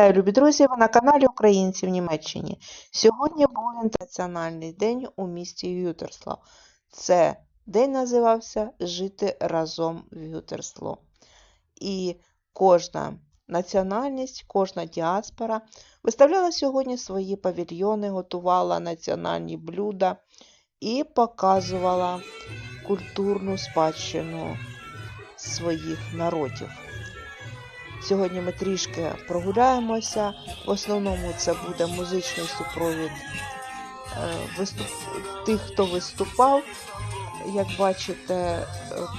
Вітаю, любі друзі! Ви на каналі Українці в Німеччині. Сьогодні був Інтернаціональний день у місті Гютерсло. Це день називався Жити разом в Гютерсло. І кожна національність, кожна діаспора виставляла сьогодні свої павільйони, готувала національні блюда і показувала культурну спадщину своїх народів. Сьогодні ми трішки прогуляємося. В основному це буде музичний супровід е, виступ... тих, хто виступав. Як бачите, е,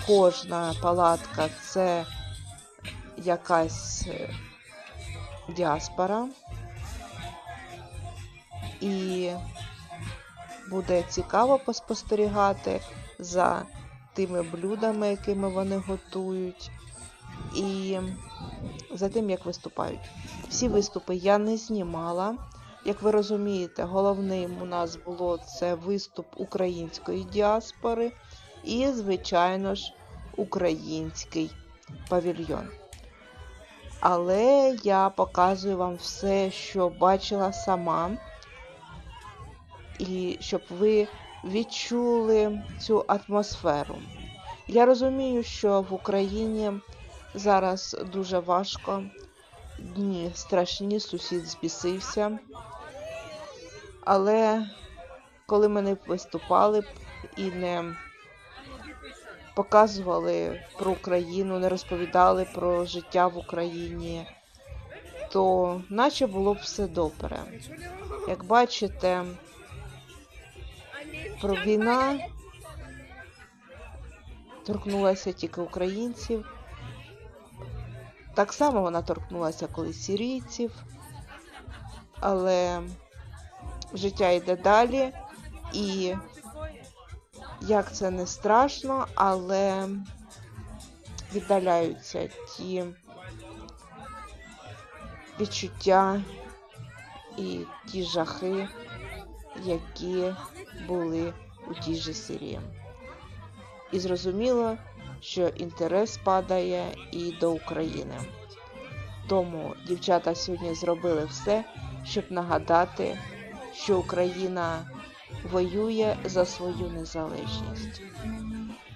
кожна палатка це якась е, діаспора. І буде цікаво поспостерігати за тими блюдами, якими вони готують. І за тим, як виступають. Всі виступи я не знімала. Як ви розумієте, головним у нас було це виступ української діаспори і, звичайно ж, український павільйон. Але я показую вам все, що бачила сама, і щоб ви відчули цю атмосферу. Я розумію, що в Україні Зараз дуже важко. Дні страшні, сусід збісився. Але коли ми не виступали і не показували про Україну, не розповідали про життя в Україні, то наче було б все добре. Як бачите, про війна торкнулася тільки українців. Так само вона торкнулася колись сирійців, але життя йде далі, і як це не страшно, але віддаляються ті відчуття і ті жахи, які були у тій же Сирії. І зрозуміло, що інтерес падає і до України. Тому дівчата сьогодні зробили все, щоб нагадати, що Україна воює за свою незалежність,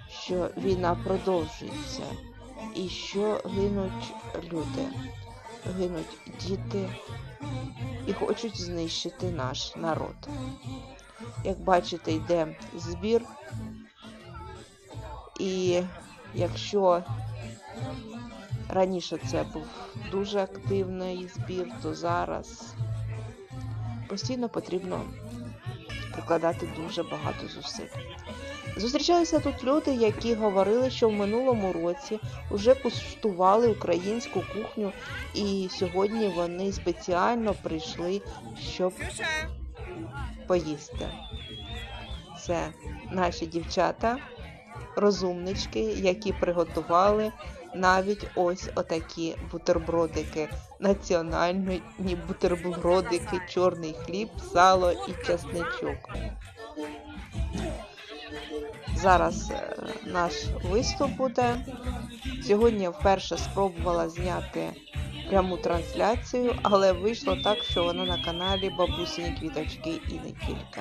що війна продовжується і що гинуть люди, гинуть діти і хочуть знищити наш народ. Як бачите, йде збір і Якщо раніше це був дуже активний збір, то зараз постійно потрібно прикладати дуже багато зусиль. Зустрічалися тут люди, які говорили, що в минулому році вже куштували українську кухню, і сьогодні вони спеціально прийшли, щоб поїсти. Це наші дівчата розумнички, які приготували навіть ось отакі бутербродики. Національні бутербродики, чорний хліб, сало і часничок. Зараз е, наш виступ буде. Сьогодні я вперше спробувала зняти пряму трансляцію, але вийшло так, що вона на каналі Бабусині Квіточки і не тільки.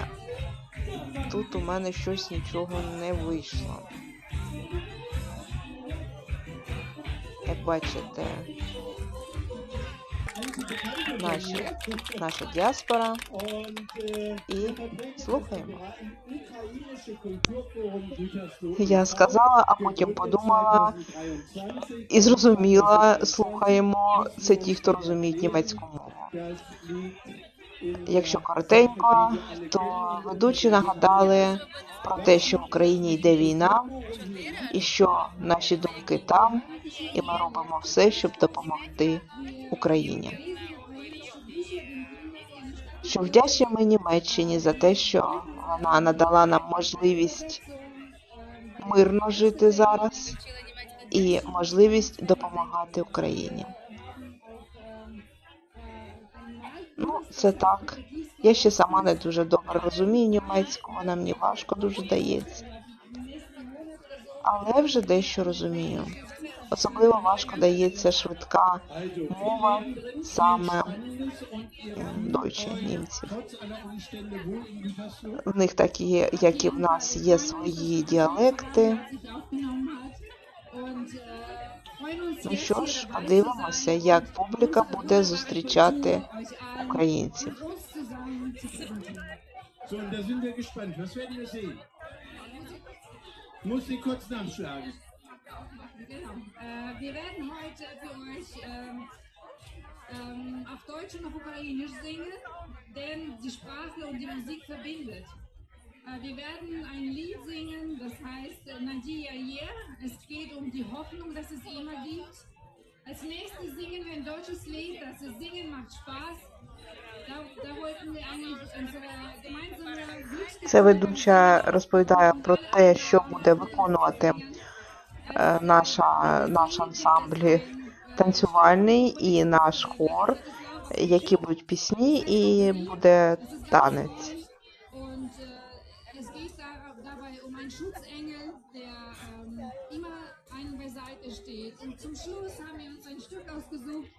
Тут у мене щось нічого не вийшло. Як бачите, наші, наша діаспора і слухаємо. Я сказала, а потім подумала і зрозуміла, слухаємо, це ті, хто розуміють німецьку мову. Якщо коротенько, то ведучі нагадали про те, що в Україні йде війна, і що наші думки там, і ми робимо все, щоб допомогти Україні. Що вдячні Німеччині за те, що вона надала нам можливість мирно жити зараз і можливість допомагати Україні. Це так. Я ще сама не дуже добре розумію німецьку, вона мені важко дуже дається. Але вже дещо розумію. Особливо важко дається швидка мова саме дойче, німців. В них так і є, як і в нас є свої діалекти. Ну що ж, подивимося, як публіка буде зустрічати українців. So, und da sind wir gespannt. Was werden wir sehen? Muss sie kurz nachschlagen. Genau. Äh, wir werden heute für euch ähm, ähm, auf Deutsch und auf Ukrainisch singen, denn die Sprache und die Musik verbindet. Äh, wir werden ein Lied singen, das heißt äh, Nadia Yer. Es geht um die Hoffnung, dass es immer gibt. Als nächstes singen wir ein deutsches Lied, das ist Singen macht Spaß. Da, da wollten wir eigentlich unsere gemeinsame Це ведуча розповідає про те, що буде виконувати е, наша, наш ансамбль танцювальний і наш хор, які будуть пісні, і буде танець. Und äh, es geht da, dabei um einen Schutzengel, der ähm, immer einen beiseite steht. Und zum Schluss haben wir uns ein Stück ausgesucht,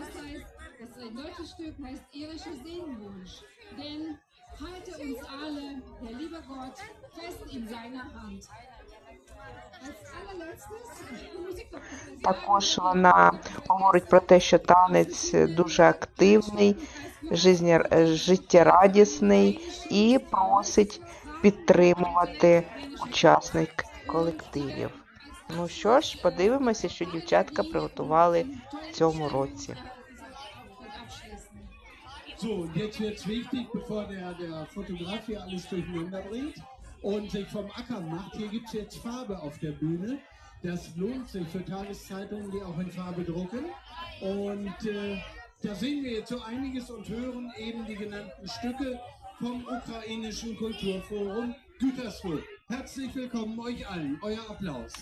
das heißt, das deutsche Stück heißt irischer Seelenwunsch. Denn halte uns alle, der liebe Gott, fest in seiner Hand. Також вона говорить про те, що танець дуже активний, життєрадісний і просить підтримувати учасник колективів. Ну що ж, подивимося, що дівчатка приготували в цьому році. So, und jetzt wird es wichtig, bevor der, der Fotograf hier alles durcheinander bringt und sich vom Acker macht. Hier gibt es jetzt Farbe auf der Bühne. Das lohnt sich für Tageszeitungen, die auch in Farbe drucken. Und äh, da sehen wir jetzt so einiges und hören eben die genannten Stücke vom ukrainischen Kulturforum Gütersloh. Herzlich willkommen euch allen. Euer Applaus.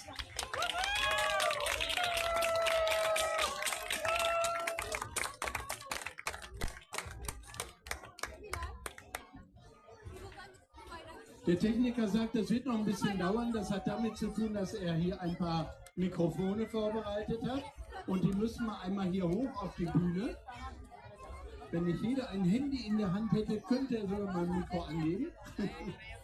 Der Techniker sagt, das wird noch ein bisschen dauern. Das hat damit zu tun, dass er hier ein paar Mikrofone vorbereitet hat. Und die müssen wir einmal hier hoch auf die Bühne. Wenn nicht jeder ein Handy in der Hand hätte, könnte er sogar mal ein Mikro angeben.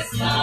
Christmas.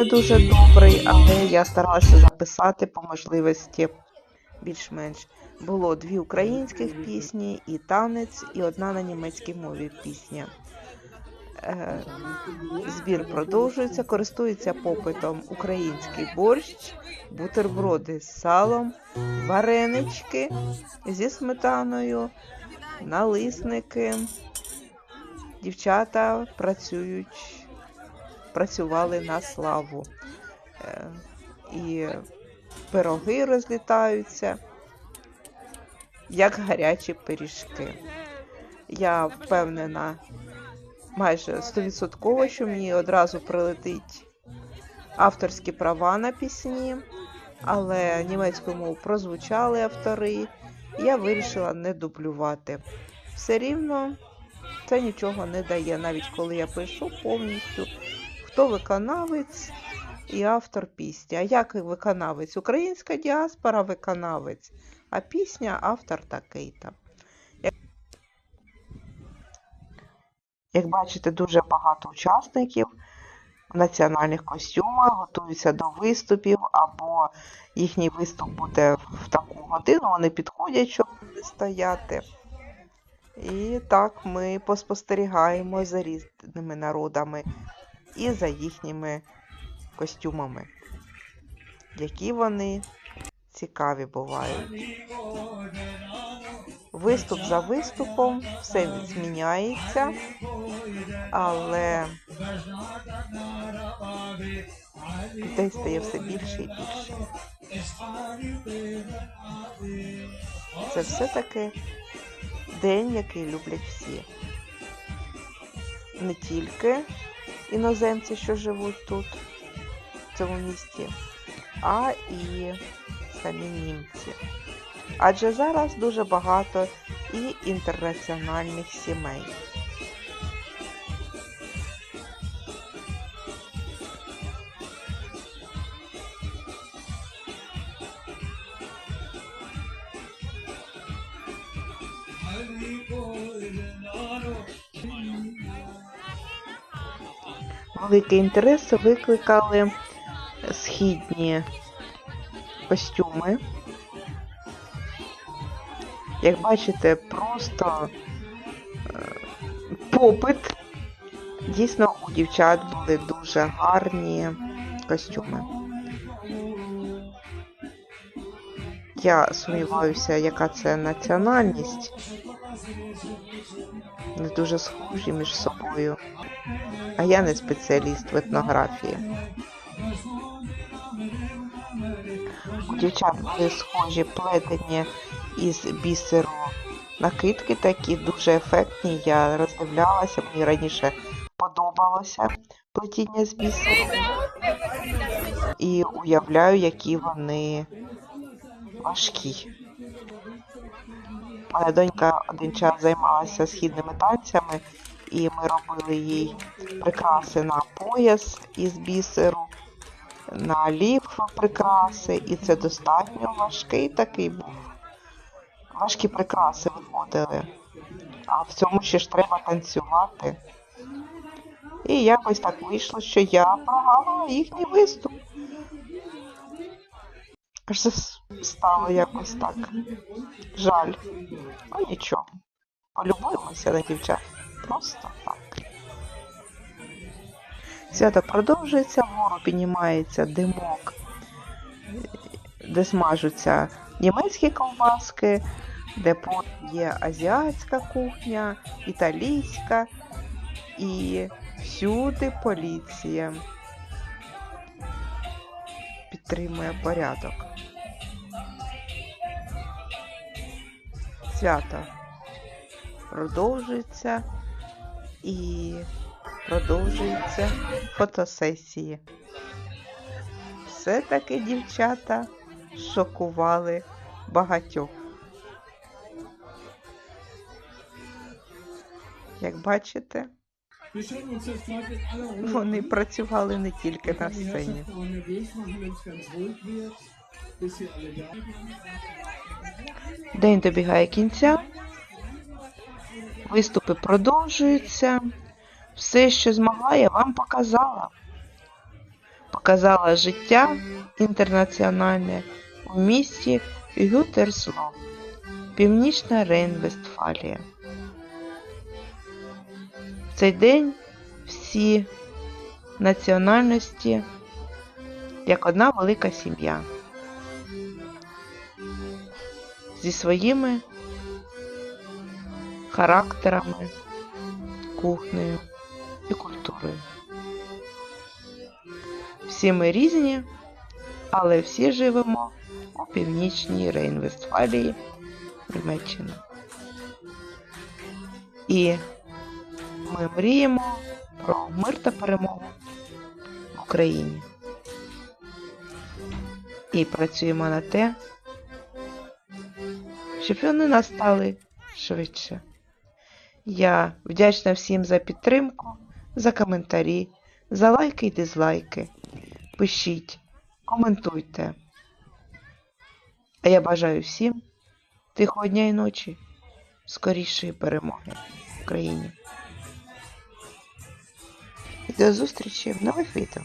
Не дуже добрий, але я старалася записати по можливості більш-менш. Було дві українських пісні, і танець, і одна на німецькій мові пісня. Е, Збір продовжується, користується попитом український борщ, бутерброди з салом, варенички зі сметаною, налисники. Дівчата працюють, працювали на славу. Е, І пироги розлітаються, як гарячі пиріжки. Я впевнена майже стовідсотково, що мені одразу прилетить авторські права на пісні, але німецькою мову прозвучали автори. і Я вирішила не дублювати. Все рівно це нічого не дає, навіть коли я пишу повністю, хто виконавець і автор пісні. А як виконавець? Українська діаспора виконавець, а пісня автор такий-то. Як- Як бачите, дуже багато учасників в національних костюмах готуються до виступів, або їхній виступ буде в таку годину, вони підходять, щоб стояти. І так ми поспостерігаємо за різними народами і за їхніми костюмами, які вони цікаві бувають. Виступ за виступом все зміняється, але людей стає все більше і більше. Це все-таки день, який люблять всі. Не тільки іноземці, що живуть тут, в цьому місті, а і самі німці. Адже зараз дуже багато і інтернаціональних сімей. Великий інтерес викликали східні костюми. Як бачите, просто е, попит. Дійсно, у дівчат були дуже гарні костюми. Я сумніваюся, яка це національність. Не дуже схожі між собою. А я не спеціаліст в етнографії. У дівчат були схожі плетені із бісеру накидки, такі дуже ефектні. Я роздивлялася, мені раніше подобалося плетіння з бісеру. І уявляю, які вони важкі. Моя донька один час займалася східними танцями, і ми робили їй прикраси на пояс із бісеру, на ліф прикраси, і це достатньо важкий такий був. Важкі прикраси виходили. А в цьому ще ж треба танцювати. І якось так вийшло, що я програла їхній виступ. Аж це стало якось так. Жаль. Ну нічого. Полюбуємося на дівчат. Просто так. Свято продовжується, вгору піднімається димок, де смажуться німецькі ковбаски, де є азіатська кухня, італійська і всюди поліція підтримує порядок. Свято продовжується і продовжуються фотосесії. Все-таки дівчата шокували багатьох. Як бачите, вони працювали не тільки на сцені. День добігає кінця. Виступи продовжуються. Все, що змогла, я вам показала. показала життя інтернаціональне у місті Гютерсло, Північна Рейн-Вестфалія. В цей день всі національності як одна велика сім'я зі своїми характерами, кухнею і культурою. Всі ми різні, але всі живемо у північній Рейн-Вестфалії, Німеччина. І ми мріємо про мир та перемогу в Україні. І працюємо на те, щоб вони настали швидше. Я вдячна всім за підтримку, за коментарі, за лайки і дизлайки. Пишіть, коментуйте. А я бажаю всім тихого дня і ночі, скорішої перемоги в Україні. І до зустрічі в нових відео.